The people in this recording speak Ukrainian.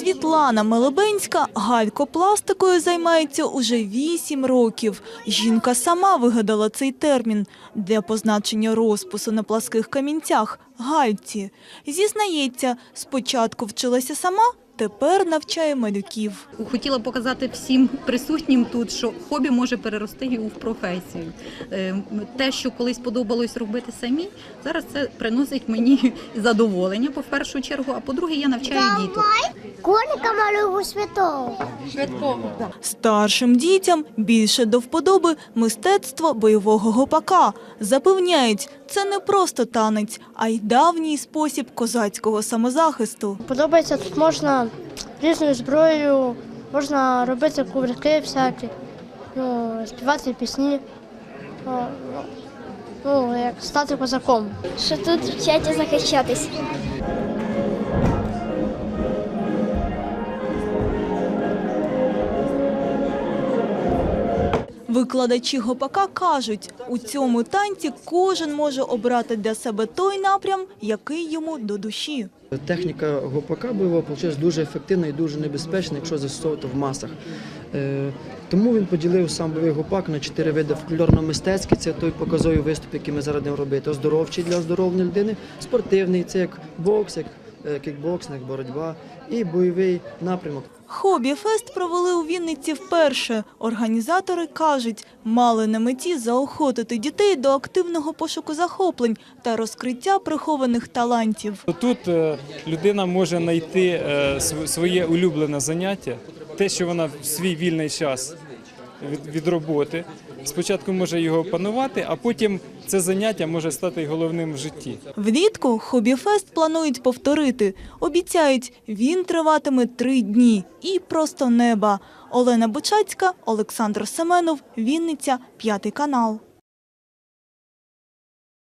Світлана Мелебенська галькопластикою займається уже вісім років. Жінка сама вигадала цей термін для позначення розпису на пласких камінцях – гальці. Зізнається, спочатку вчилася сама, тепер навчає малюків. Хотіла показати всім присутнім тут, що хобі може перерости і в професію. Е, Те, що колись подобалось робити самі, зараз це приносить мені задоволення, по першу чергу, а по-друге, я навчаю діток. Коника малюю святого. Старшим дітям більше до вподоби мистецтво бойового гопака. Запевняють, це не просто танець, а й давній спосіб козацького самозахисту. Подобається, тут можна різною зброєю, можна робити кувырки всякі, ну, співати пісні. Ну, ну, ну, як стати козаком. що тут вчаться захищатись. Викладачі гопака кажуть, у цьому танці кожен може обрати для себе той напрям, який йому до душі. Техніка гопака бойового виходить дуже ефективна і дуже небезпечна, якщо застосовувати в масах. Е, Тому він поділив сам бойовий гопак на чотири види фольклорно-мистецький, це той показовий виступ, який ми зараз робити. Оздоровчий для оздоровленої людини, спортивний це як бокс, як кікбоксинг, боротьба, і бойовий напрямок. Хобі-фест провели у Вінниці вперше. Організатори кажуть, мали на меті заохотити дітей до активного пошуку захоплень та розкриття прихованих талантів. Тут е, людина може знайти е, своє улюблене заняття, те, що вона в свій вільний час від, роботи. Спочатку може його опанувати, а потім це заняття може стати головним в житті. Влітку хобі-фест планують повторити. Обіцяють, він триватиме три дні. І просто неба. Олена Бучацька, Олександр Семенов, Вінниця, п'ятий канал.